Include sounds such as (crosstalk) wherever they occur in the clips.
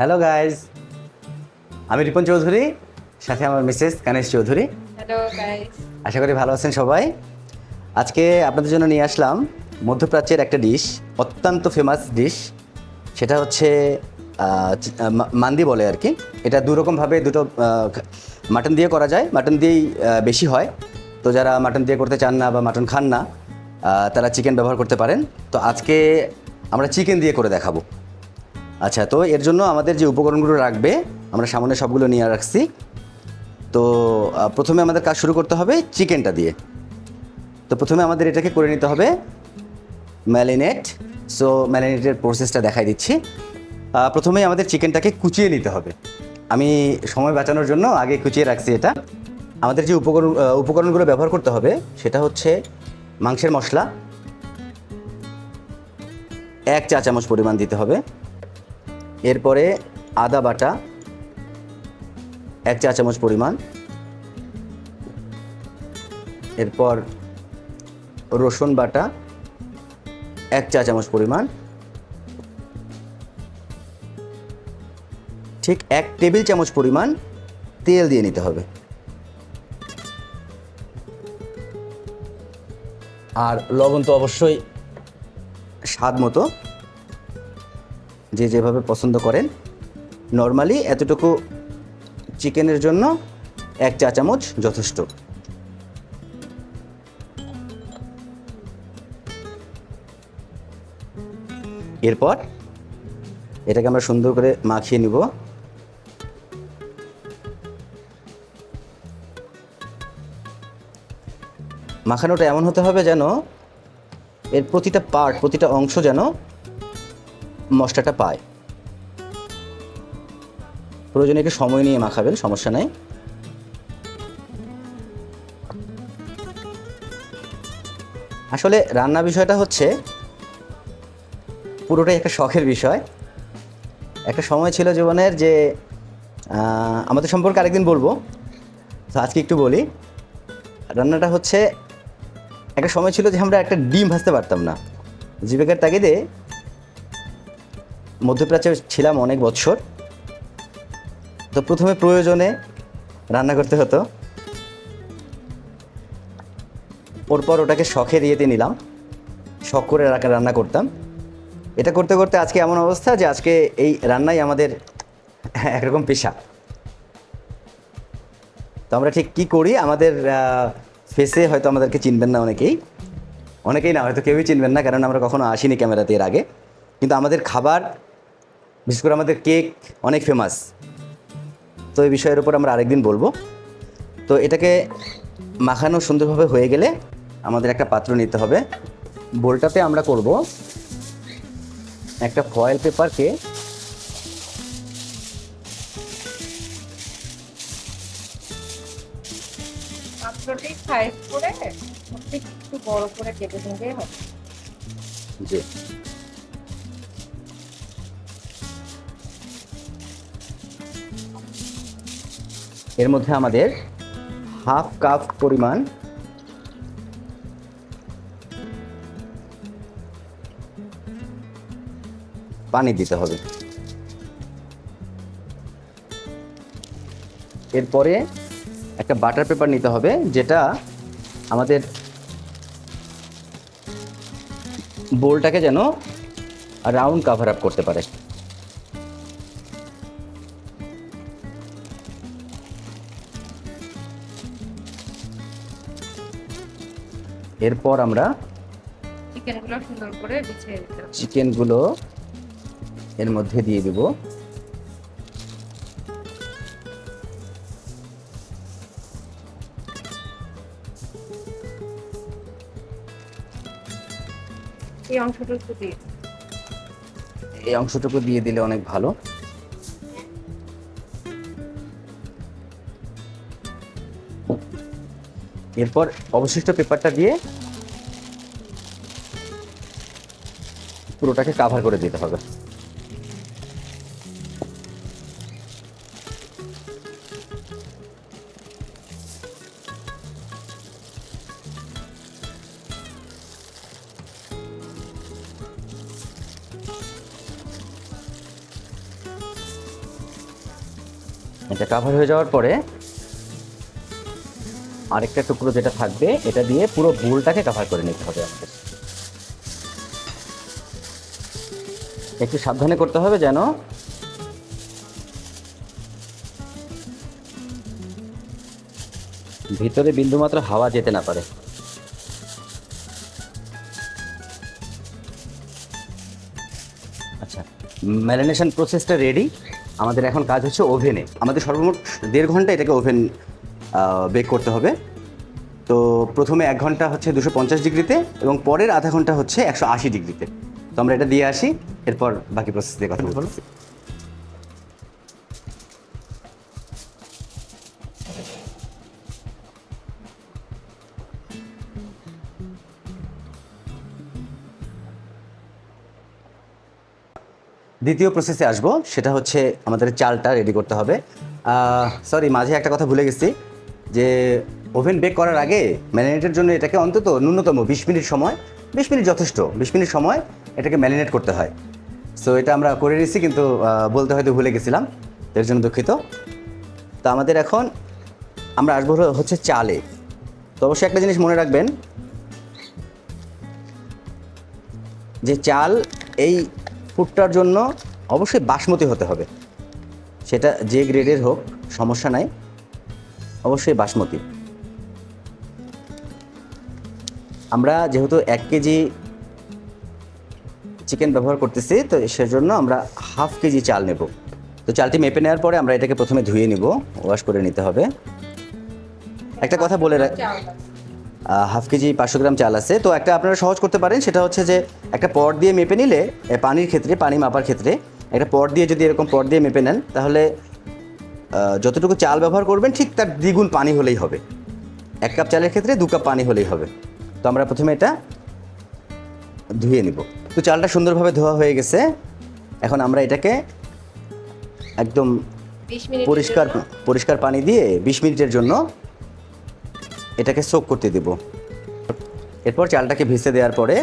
Hello guys আমি রিপন চৌধুরী সাথে আমার মিসেস কানেশ চৌধুরী। হ্যালো আশা করি ভালো আছেন সবাই। আজকে আপনাদের জন্য নিয়ে আসলাম মধ্যপ্রাচ্যের একটা ডিশ অত্যন্ত ফেমাস ডিশ সেটা হচ্ছে মান্দি বলে আর কি। এটা দুরকমভাবে দুটো মাটন দিয়ে করা যায়। মাটন দিয়েই বেশি হয়। তো যারা মাটন দিয়ে করতে চান না বা মাটন খান না তারা চিকেন ব্যবহার করতে পারেন। তো আজকে আমরা চিকেন দিয়ে করে দেখাবো। আচ্ছা তো এর জন্য আমাদের যে উপকরণগুলো রাখবে, আমরা সামনে সবগুলো নিয়ে রাখছি। তো প্রথমে আমাদের কাজ শুরু করতে হবে চিকেনটা দিয়ে। তো প্রথমে আমাদের এটাকে করে নিতে হবে ম্যালিনেট সো ম্যালিনেটের প্রসেসটা দেখাই দিচ্ছি। প্রথমেই আমাদের চিকেনটাকে কুচিয়ে নিতে হবে। আমি সময় বাঁচানোর জন্য আগে কুচিয়ে রাখছি এটা। আমাদের যে উপকরণ উপকরণগুলো ব্যবহার করতে হবে, সেটা হচ্ছে মাংসের মশলা। এক চা চামচ পরিমাণ দিতে হবে। এরপরে আদা বাটা, এক চা চামচ পরিমাণ। এরপর রসুন বাটা, এক চা চামচ পরিমাণ। ঠিক এক টেবিল চামচ পরিমাণ তেল দিয়ে নিতে হবে। আর লবণ তো অবশ্যই স্বাদ মতো যে যেভাবে পছন্দ করেন। নর্মালি এতটুকু চিকেনের জন্য এক চা চামচ যথেষ্ট। এরপর এটাকে আমরা সুন্দর করে মাখিয়ে নিব। মাখানোটা এমন হতে হবে যেন এর প্রতিটা পার্ট প্রতিটা অংশ যেন মশলাটা পায়। প্রয়োজনে একটু সময় নিয়ে মাখাবেন, সমস্যা নেই। আসলে রান্না বিষয়টা হচ্ছে, পুরোটাই একটা শখের বিষয়। একটা সময় ছিল জীবনের যে আমাদের সম্পর্কে আরেকদিন বলব। তো আজকে একটু বলি, রান্নাটা হচ্ছে, একটা সময় ছিল যে আমরা একটা ডিম ভাজতে পারতাম না। জীবিকার তাগিদে মধ্যপ্রাচ্যে ছিলাম অনেক বৎসর তো প্রথমে প্রয়োজনে রান্না করতে হতো। পরপর ওটাকে শখের ইয়েতে নিলাম। শখ করে রান্না করতাম। এটা করতে করতে আজকে এমন অবস্থা যে আজকে এই রান্নাই আমাদের (laughs) একরকম পেশা। তো আমরা ঠিক কি করি, আমাদের ফেসে হয়তো আমাদেরকে চিনবেন না অনেকেই। অনেকেই না, হয়তো কেউই চিনবেন না কারণ আমরা কখনো আসিনি ক্যামেরাতে এর আগে। কিন্তু আমাদের খাবার বিশেষ করে আমাদের কেক অনেক ফেমাস তো এই বিষয়ের উপর আমরা আরেকদিন বলব। তো এটাকে মাখানো সুন্দরভাবে হয়ে গেলে আমাদের একটা পাত্র নিতে হবে। বোলটাতে আমরা করব একটা ফয়েল পেপারকে পাত্রটি সাইজ করে একটু বড় করে কেটে হবে। যে এর মধ্যে আমাদের হাফ কাপ পরিমাণ পানি দিতে হবে। এরপরে একটা বাটার পেপার নিতে হবে, যেটা আমাদের বোলটাকে যেন রাউন্ড কাভার আপ করতে পারে। এরপর আমরা চিকেনগুলো সুন্দর করে বিছিয়ে দিতে চিকেনগুলো এর মধ্যে দিয়ে দেব। এই অংশটা দিয়ে এই অংশটুকু দিয়ে দিলে অনেক ভালো। এরপর অবশিষ্ট পেপারটা দিয়ে পুরোটাকে কাভার করে দিতে হবে। এটা কাভার হয়ে যাওয়ার পরে আরেকটা টুকরো যেটা থাকবে, এটা দিয়ে পুরো বোলটাকে কাভার করে নিতে হবে আমাদের একটু সাবধানে করতে হবে যেন ভিতরে বিন্দুমাত্র হাওয়া যেতে না পারে। আচ্ছা ম্যারিনেশন প্রসেসটা রেডি আমাদের এখন কাজ হচ্ছে ওভেনে। আমাদের সর্বমোট দেড় ঘণ্টা এটাকে ওভেন বেক করতে হবে। তো প্রথমে এক ঘণ্টা হচ্ছে দুশো পঞ্চাশ ডিগ্রিতে এবং পরের আধা ঘণ্টা হচ্ছে একশো আশি ডিগ্রিতে। তো আমরা এটা দিয়ে আসি, এরপর বাকি প্রসেস দিয়ে কথা বলব। দ্বিতীয় প্রসেসে আসব, সেটা হচ্ছে আমাদের চালটা রেডি করতে হবে। সরি মাঝে একটা কথা ভুলে গেছি, যে ওভেন বেক করার আগে ম্যারিনেটের জন্য এটাকে অন্তত ন্যূনতম বিশ মিনিট সময়, বিশ মিনিট যথেষ্ট, বিশ মিনিট সময় এটাকে ম্যারিনেট করতে হয়। সো এটা আমরা করে নিয়েছি কিন্তু বলতে হয়তো ভুলে গেছিলাম, এর জন্য দুঃখিত। তো আমাদের এখন আমরা আসব হচ্ছে চালে। তো অবশ্যই একটা জিনিস মনে রাখবেন, যে চাল এই ফুডটার জন্য অবশ্যই বাসমতি হতে হবে। সেটা যে গ্রেডের হোক, সমস্যা নাই। অবশ্যই বাসমতি। আমরা যেহেতু এক কেজি চিকেন ব্যবহার করতেছি তো সেজন্য আমরা হাফ কেজি চাল নেব। তো চালটি মেপে নেওয়ার পরে আমরা এটাকে প্রথমে ধুয়ে নিব ওয়াশ করে নিতে হবে। একটা কথা বলে রাখ হাফ কেজি পাঁচশো গ্রাম চাল আছে। তো একটা আপনারা সহজ করতে পারেন সেটা হচ্ছে যে একটা পট দিয়ে মেপে নিলে পানির ক্ষেত্রে পানি মাপার ক্ষেত্রে একটা পট দিয়ে যদি এরকম পট দিয়ে মেপে নেন তাহলে যতটুকু চাল ব্যবহার করবেন ঠিক তার দ্বিগুণ পানি হলেই হবে। এক কাপ চালের ক্ষেত্রে দু কাপ পানি হলেই হবে। তো আমরা প্রথমে এটা ধুয়ে নিব। তো চালটা সুন্দরভাবে ধোয়া হয়ে গেছে। এখন আমরা এটাকে একদম পরিষ্কার পরিষ্কার পানি দিয়ে বিশ মিনিটের জন্য এটাকে সোক করতে দেব। এরপর চালটাকে ভিজতে দেওয়ার পরে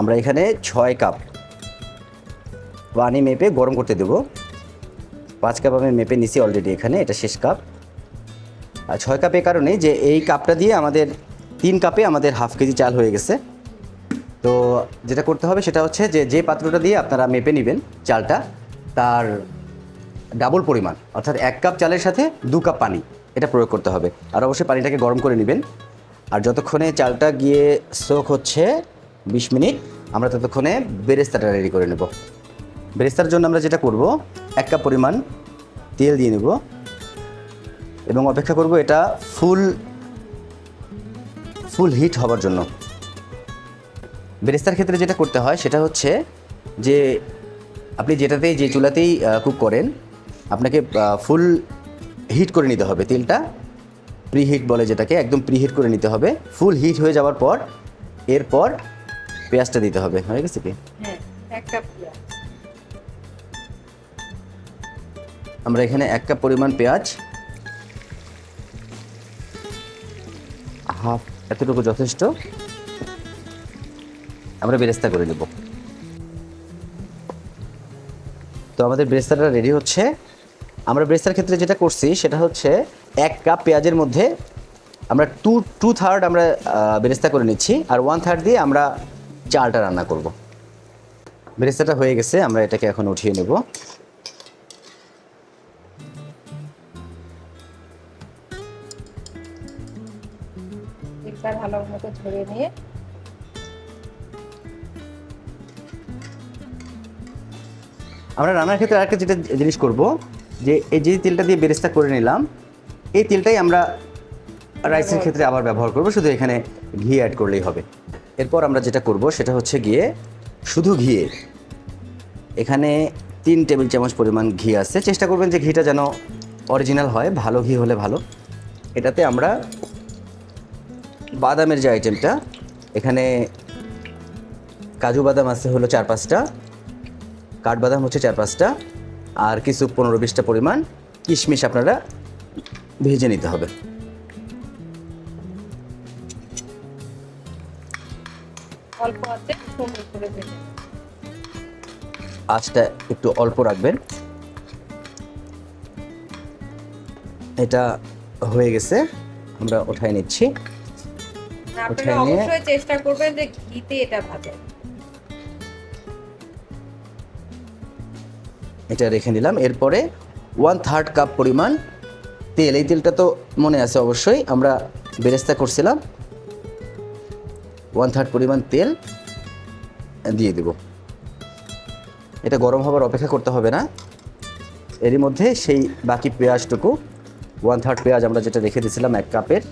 আমরা এখানে ছয় কাপ পানি মেপে গরম করতে দেব। পাঁচ কাপ আমি মেপে নিছি অলরেডি এখানে এটা শেষ কাপ। আর ছয় কাপ এই কারণে যে এই কাপটা দিয়ে আমাদের তিন কাপে আমাদের হাফ কেজি চাল হয়ে গেছে। তো যেটা করতে হবে সেটা হচ্ছে যে যে পাত্রটা দিয়ে আপনারা মেপে নেবেন চালটা, তার ডাবল পরিমাণ, অর্থাৎ এক কাপ চালের সাথে দু কাপ পানি, এটা প্রয়োগ করতে হবে। আর অবশ্যই পানিটাকে গরম করে নেবেন। আর যতক্ষণে চালটা গিয়ে সোক হচ্ছে, বিশ মিনিট, আমরা ততক্ষণে বেরেস্তাটা রেডি করে নেব। বেরেস্তার জন্য আমরা যেটা করব, এক কাপ পরিমাণ তেল দিয়ে নেব। এবং অপেক্ষা করব এটা ফুল ফুল হিট হবার জন্য। বেরেস্তার ক্ষেত্রে যেটা করতে হয় সেটা হচ্ছে যে আপনি যেটাতেই যে চুলাতেই কুক করেন আপনাকে ফুল হিট করে নিতে হবে তেলটা। প্রি হিট বলে যেটাকে একদম প্রি হিট করে নিতে হবে। ফুল হিট হয়ে যাওয়ার পর এরপর পেঁয়াজটা দিতে হবে। হয়ে গেছে কি? হ্যাঁ আমরা এখানে এক কাপ পরিমাণ পেঁয়াজ। হাফ এতটুকু যথেষ্ট। আমরা বেরেস্তা করে নেব। তো আমাদের বেরেস্তাটা রেডি হচ্ছে। আমরা বেরেস্তার ক্ষেত্রে যেটা করছি, সেটা হচ্ছে এক কাপ পেঁয়াজের মধ্যে আমরা টু টু থার্ড আমরা বেরেস্তা করে নিচ্ছি আর ওয়ান থার্ড দিয়ে আমরা চালটা রান্না করব। বেরেস্তাটা হয়ে গেছে, আমরা এটাকে এখন উঠিয়ে নেব। ভালো মতো ঝরিয়ে নিয়ে আমরা রান্নার ক্ষেত্রে আরেকটা যেটা জিনিস করব যে এই যে তেলটা দিয়ে বেরেস্তা করে নিলাম এই তেলটাই আমরা রাইসের ক্ষেত্রে আবার ব্যবহার করব শুধু এখানে ঘি অ্যাড করলেই হবে। এরপর আমরা যেটা করব সেটা হচ্ছে গিয়ে শুধু ঘিয়ে এখানে তিন টেবিল চামচ পরিমাণ ঘি আছে। চেষ্টা করবেন যে ঘিটা যেন অরিজিনাল হয় ভালো ঘি হলে ভালো। এটাতে আমরা বাদামের যে আইটেমটা এখানে কাজু বাদাম আছে হলো চার পাঁচটা কাঠবাদাম হচ্ছে চার পাঁচটা আর কিছু পনেরো বিশটা পরিমাণ কিশমিশ আপনারা ভেজে নিতে হবে। আঁচটা একটু অল্প রাখবেন। এটা হয়ে গেছে আমরা ওঠাই নিচ্ছি। আপনারা নিয়ে- অবশ্যই চেষ্টা করবেন যে ঘিতে এটা ভাজা এটা রেখে নিলাম। এরপরে ওয়ান থার্ড কাপ পরিমাণ তেল। এই তেলটা তো মনে আছে অবশ্যই, আমরা বেরেস্তা করছিলাম। ওয়ান থার্ড পরিমাণ তেল দিয়ে দেব। এটা গরম হবার অপেক্ষা করতে হবে না। এরই মধ্যে সেই বাকি পেঁয়াজটুকু ওয়ান থার্ড পেঁয়াজ আমরা যেটা রেখে দিয়েছিলাম এক কাপের,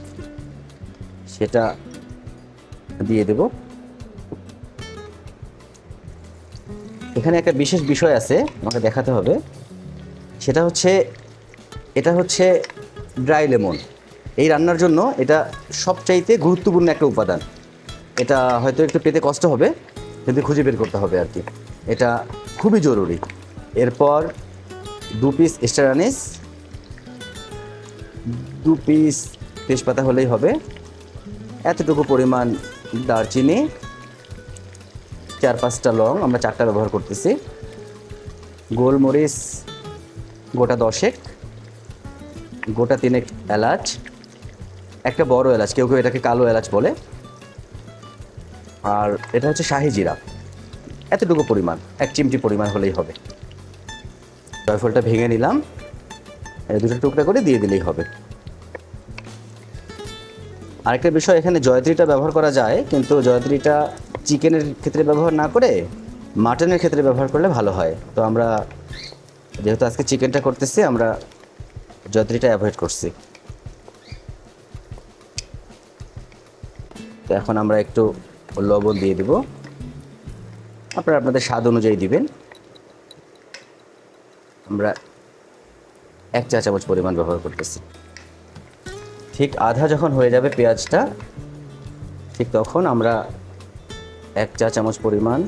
সেটা দিয়ে দেব। এখানে একটা বিশেষ বিষয় আছে, আমাকে দেখাতে হবে। সেটা হচ্ছে, এটা হচ্ছে ড্রাই লেমন এই রান্নার জন্য এটা সবচাইতে গুরুত্বপূর্ণ একটা উপাদান। এটা হয়তো একটু পেতে কষ্ট হবে, কিন্তু খুঁজে বের করতে হবে আর কি এটা খুবই জরুরি। এরপর দু পিস স্টারানিস দু পিস তেজপাতা হলেই হবে। এতটুকু পরিমাণ দারচিনি চার পাঁচটা লং আমরা চারটা ব্যবহার করতেছি। গোলমরিচ গোটা দশেক, গোটা তিনেক এলাচ, একটা বড় এলাচ, কেউ কেউ এটাকে কালো এলাচ বলে। আর এটা হচ্ছে শাহি জিরা। এতটুকু পরিমাণ, এক চিমটি পরিমাণ হলেই হবে। জয়ফলটা ভেঙে নিলাম। দুটো টুকরা করে দিয়ে দিলেই হবে। আরেকটা বিষয়, এখানে জয়ত্রীটা ব্যবহার করা যায়, কিন্তু জয়ত্রীটা চিকেনের ক্ষেত্রে ব্যবহার না করে মাটনের ক্ষেত্রে ব্যবহার করলে ভালো হয়। তো আমরা যেহেতু আজকে চিকেনটা করতেছি, আমরা জয়ত্রীটা অ্যাভয়েড করছি। তো এখন আমরা একটু লবণ দিয়ে দিব। আপনারা আপনাদের স্বাদ অনুযায়ী দিবেন। আমরা এক চা চামচ পরিমাণ ব্যবহার করতেছি। ঠিক আধা যখন হয়ে যাবে পেঁয়াজটা, ঠিক তখন আমরা এক চা চামচ পরিমাণ।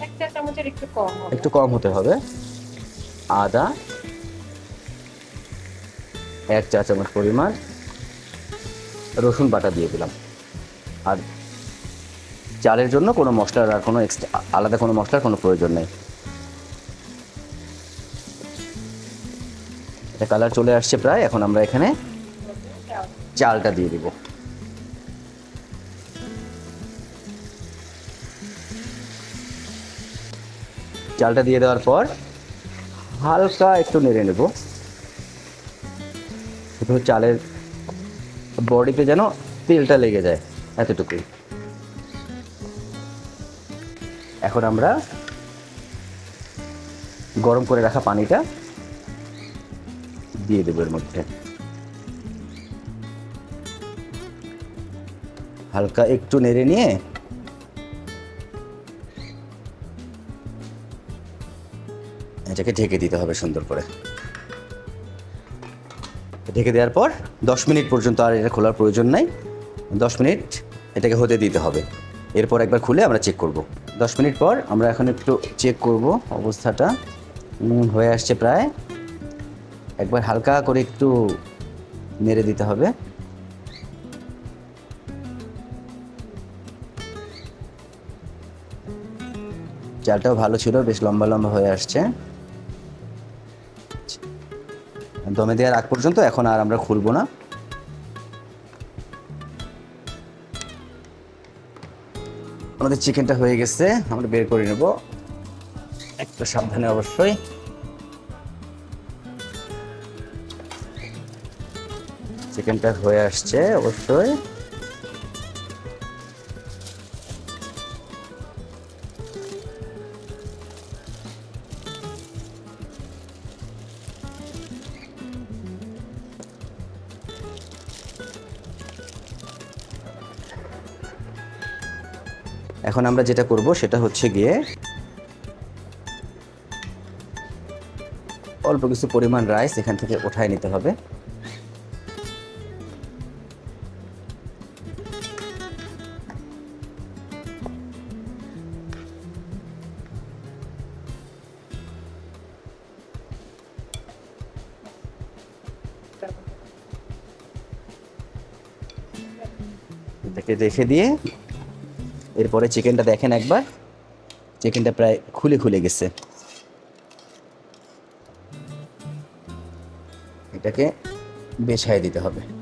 একটা চামচের একটু কম একটু কম হতে হবে। আদা। এক চা চামচ পরিমাণ। রসুন বাটা দিয়ে দিলাম। আর চালের জন্য কোনো মশলার আর কোনো এক্সট্রা আলাদা কোনো মশলার কোনো প্রয়োজন নেই। এটা কালার চলে আসছে প্রায়। এখন আমরা এখানে চালটা দিয়ে দিব। চালটা দিয়ে দেওয়ার পর হালকা একটু নেড়ে নেব। শুধু চালের বডিতে যেন তেলটা লেগে যায় এতটুকুই। এখন আমরা গরম করে রাখা পানিটা দিয়ে দেবো এর মধ্যে। হালকা একটু নেড়ে নিয়ে এটাকে ঢেকে দিতে হবে সুন্দর করে। ঢেকে দেওয়ার পর দশ মিনিট পর্যন্ত আর এটা খোলার প্রয়োজন নাই। দশ মিনিট এটাকে হতে দিতে হবে। এরপর একবার খুলে আমরা চেক করব। দশ মিনিট পর আমরা এখন একটু চেক করব অবস্থাটা। হয়ে আসছে প্রায়। একবার হালকা করে একটু নেড়ে দিতে হবে। চালটাও ভালো ছিল, বেশ লম্বা লম্বা হয়ে আসছে। দমে দেওয়ার আগ পর্যন্ত এখন আর আমরা খুলবো না। আমাদের চিকেনটা হয়ে গেছে, আমরা বের করে নেব। একটু সাবধানে অবশ্যই। চিকেনটা হয়ে আসছে অবশ্যই। এখন আমরা যেটা করব সেটা হচ্ছে গিয়ে অল্প কিছু পরিমাণ রাইস এখান থেকে উঠায় নিতে হবে। রেখে দিয়ে এরপরে চিকেনটা দেখেন একবার। চিকেনটা প্রায় খুলে খুলে গেছে। এটাকে বেছায় দিতে হবে।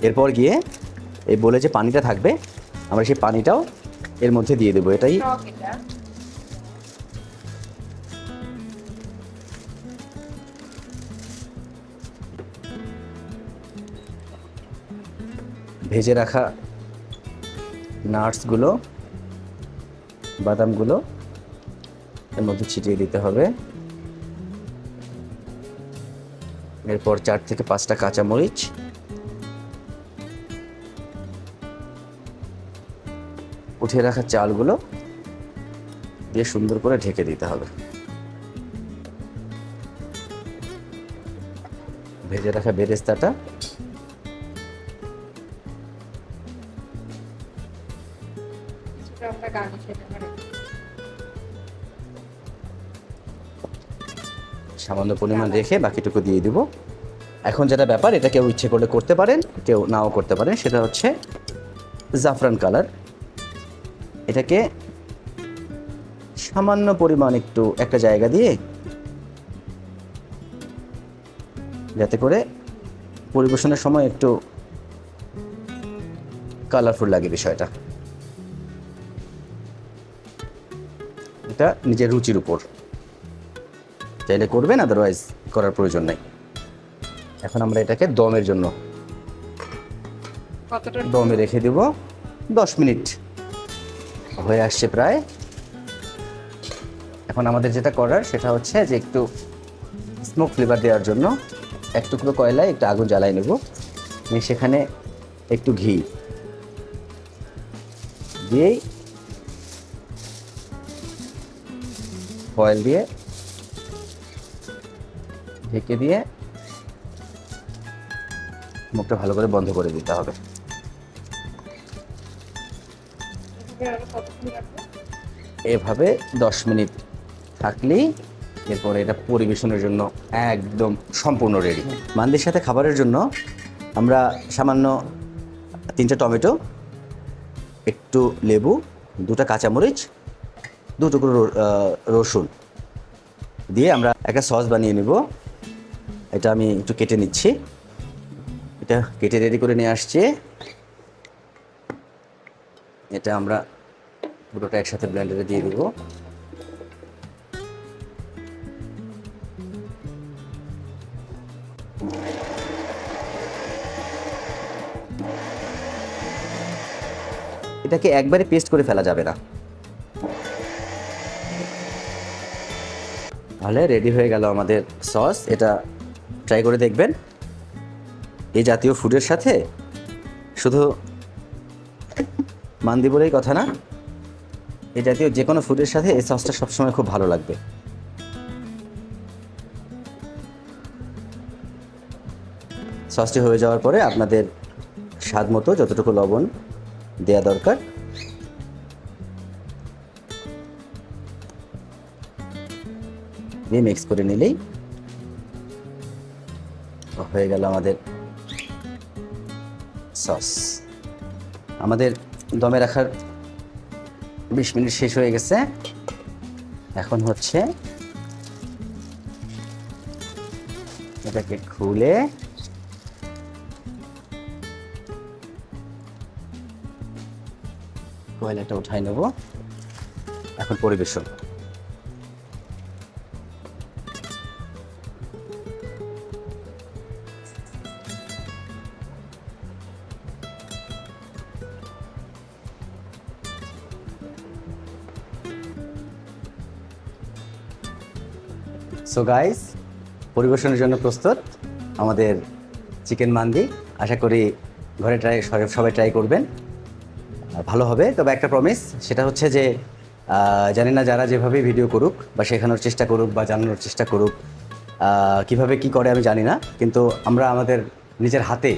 এরপর গিয়ে এই বলে যে পানিটা থাকবে আমরা সেই পানিটাও এর মধ্যে দিয়ে দেবো। এটাই ভেজে রাখা নাটসগুলো বাদামগুলো এর মধ্যে ছিটিয়ে দিতে হবে। এরপর চার থেকে পাঁচটা কাঁচামরিচ উঠিয়ে রাখা চালগুলো দিয়ে সুন্দর করে ঢেকে দিতে হবে। ভেজে রাখা বেরেস্তাটা সামান্য পরিমাণ রেখে বাকিটুকু দিয়ে দিব। এখন যেটা ব্যাপার এটা কেউ ইচ্ছে করলে করতে পারেন কেউ নাও করতে পারেন সেটা হচ্ছে জাফরান কালার। এটাকে সামান্য পরিমাণ একটু একটা জায়গা দিয়ে যাতে করে পরিবেশনের সময় একটু কালারফুল লাগে বিষয়টা। এটা নিজের রুচির উপর। চাইলে করবেন আদারওয়াইজ করার প্রয়োজন নেই। এখন আমরা এটাকে দমের জন্য দমে রেখে দেব দশ মিনিট। হয়ে আসছে প্রায়। এখন আমাদের যেটা করার সেটা হচ্ছে যে একটু স্মোক ফ্লেভার দেওয়ার জন্য এক টুকরো কয়লায় একটু আগুন জ্বালাই নেব। নিয়ে সেখানে একটু ঘি। দিয়েই ফয়েল দিয়ে ঢেকে দিয়ে মুখটা ভালো করে বন্ধ করে দিতে হবে। এভাবে আরও কতক্ষণ রাখব এভাবে দশ মিনিট থাকলেই এরপরে এটা পরিবেশনের জন্য একদম সম্পূর্ণ রেডি মান্দির সাথে খাবারের জন্য আমরা সামান্য তিনটে টমেটো, একটু লেবু, দুটা কাঁচামরিচ, দু টুকরো রসুন দিয়ে আমরা একটা সস বানিয়ে নেব। এটা আমি একটু কেটে নিচ্ছি। এটা কেটে রেডি করে নিয়ে আসছি। এটা আমরা পুরোটা একসাথে ব্লেন্ডারে দিয়ে দিব। এটাকে একবারে পেস্ট করে ফেলা যাবে না। তাহলে রেডি হয়ে গেল আমাদের সস এটা ট্রাই করে দেখবেন। এই জাতীয় ফুডের সাথে শুধু মান্দি বলেই কথা না। এই জাতীয় যে কোনো ফুডের সাথে এই সসটা সবসময় খুব ভালো লাগবে। সসটি হয়ে যাওয়ার পরে আপনাদের স্বাদ মতো যতটুকু লবণ দেয়া দরকার। দিয়ে মিক্স করে নিলেই হয়ে গেল আমাদের সস আমাদের দমে রাখার বিশ মিনিট শেষ হয়ে গেছে। এখন হচ্ছে এটাকে খুলে কয়লাটা উঠাই নেব। এখন পরিবেশন। সো গাইস পরিবেশনের জন্য প্রস্তুত আমাদের চিকেন মান্দি। আশা করি ঘরে ট্রাই সবাই ট্রাই করবেন। ভালো হবে। তবে একটা প্রমিস সেটা হচ্ছে যে জানি না যারা যেভাবে ভিডিও করুক বা শেখানোর চেষ্টা করুক বা জানানোর চেষ্টা করুক কীভাবে কি করে আমি জানি না। কিন্তু আমরা আমাদের নিজের হাতে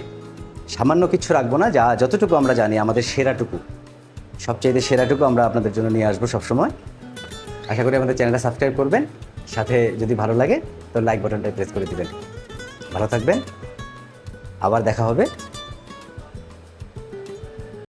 সামান্য কিছু রাখব না, যা যতটুকু আমরা জানি, আমাদের সেরাটুকু। সবচেয়ে সেরাটুকু আমরা আপনাদের জন্য নিয়ে আসব সবসময়। আশা করি আমাদের চ্যানেলটা সাবস্ক্রাইব করবেন। সাথে যদি ভালো লাগে, তো লাইক বাটনটা প্রেস করে দিবেন। ভালো থাকবেন। আবার দেখা হবে